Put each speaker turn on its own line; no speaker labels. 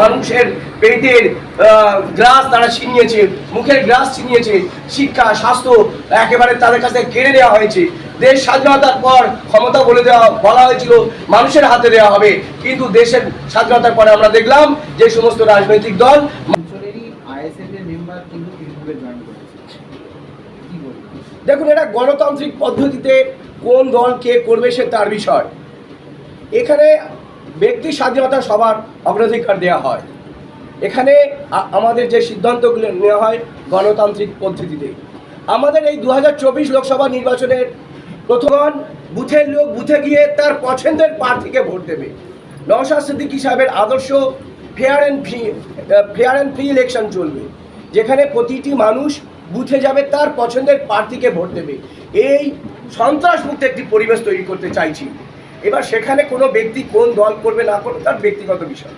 মানুষের পেটের গ্রাস তারা ছিনিয়েছে মুখের গ্রাস ছিনিয়েছে শিক্ষা স্বাস্থ্য একেবারে তাদের কাছে কেড়ে নেওয়া হয়েছে। দেশ স্বাধীনতার পর ক্ষমতা বলে দেওয়া বলা হয়েছিল মানুষের হাতে দেওয়া হবে। কিন্তু দেশের স্বাধীনতার পরে আমরা দেখলাম যে সমস্ত রাজনৈতিক দল দেখুন এটা গণতান্ত্রিক পদ্ধতিতে কোন দল কে করবে সে তার বিষয়। এখানে ব্যক্তি স্বাধীনতা সবার অগ্রাধিকার দেওয়া হয়। এখানে আমাদের যে সিদ্ধান্তগুলো নেওয়া হয় গণতান্ত্রিক পদ্ধতিতে। আমাদের এই দু হাজার চব্বিশ লোকসভা নির্বাচনের প্রথম বুথের লোক বুথে গিয়ে তার পছন্দের প্রার্থীকে ভোট দেবে। নওশাদ সিদ্দিকী সাহেবের আদর্শ fair and free fair and free election চলবে। যেখানে প্রতিটি মানুষ বুথে যাবে তার পছন্দের প্রার্থীকে ভোট দেবে। এই সন্ত্রাসমুক্ত একটি পরিবেশ তৈরি করতে চাইছি। এবার সেখানে কোনো ব্যক্তি কোন দল করবে না করবে তার ব্যক্তিগত বিষয়।